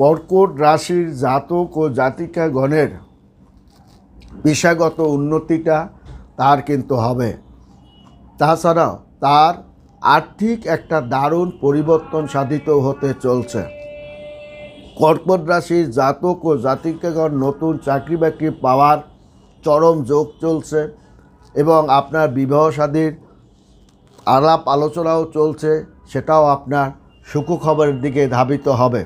কর্কট রাশির জাতক ও জাতিকাগণের পেশাগত উন্নতিটা তার কিন্তু হবে। তাছাড়াও তার আর্থিক একটা দারুণ পরিবর্তন সাধিত হতে চলছে। কর্কট রাশির জাতক ও জাতিকাগণ নতুন চাকরি বাকরি পাওয়ার চরম যোগ চলছে এবং আপনার বিবাহ সাদীর আলাপ আলোচনাও চলছে, সেটাও আপনার সুখবরের দিকে ধাবিত হবে।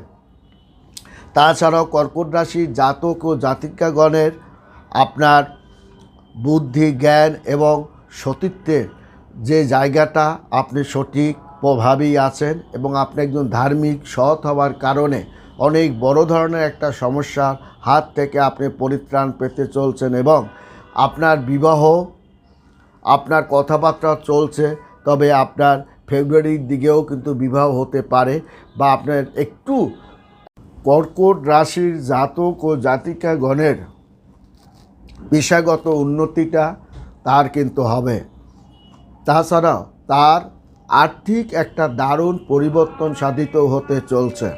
তাছাড়াও কর্কট রাশির জাতক ও জাতিকাগণের আপনার বুদ্ধি, জ্ঞান এবং সতীত্বের যে জায়গাটা আপনি সঠিক প্রভাবেই আছেন এবং আপনি একজন ধার্মিক সৎ হওয়ার কারণে অনেক বড় ধরনের একটা সমস্যার হাত থেকে আপনি পরিত্রাণ পেতে চলছেন এবং আপনার বিবাহ, আপনার কথাবার্তা চলছে, তবে আপনার ফেব্রুয়ারির দিকেও কিন্তু বিবাহ হতে পারে বা আপনার একটু কর্কট রাশির জাতক ও জাতিকাগণের পেশাগত উন্নতিটা তার কিন্তু হবে। তাছাড়াও তার আর্থিক একটা দারুণ পরিবর্তন সাধিত হতে চলছে।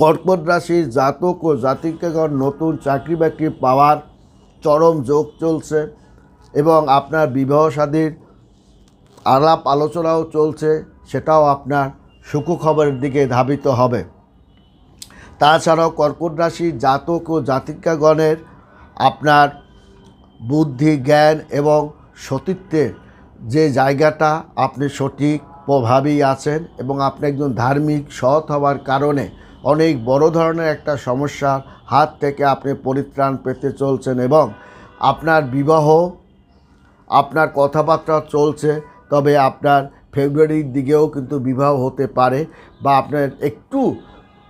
কর্কট রাশির জাতক ও জাতিকাগণ নতুন চাকরি বাকরি পাওয়ার চরম যোগ চলছে এবং আপনার বিবাহ সাদীর আলাপ আলোচনাও চলছে, সেটাও আপনার সুখবরের দিকে ধাবিত হবে। তাছাড়াও কর্কট রাশির জাতক ও জাতিকাগণের আপনার বুদ্ধি, জ্ঞান এবং সতীত্বের যে জায়গাটা আপনি সঠিক প্রভাবেই আছেন এবং আপনি একজন ধার্মিক সৎ হওয়ার কারণে অনেক বড় ধরনের একটা সমস্যার হাত থেকে আপনি পরিত্রাণ পেতে চলছেন এবং আপনার বিবাহ, আপনার কথাবার্তা চলছে, তবে আপনার ফেব্রুয়ারির দিকেও কিন্তু বিবাহ হতে পারে বা আপনার একটু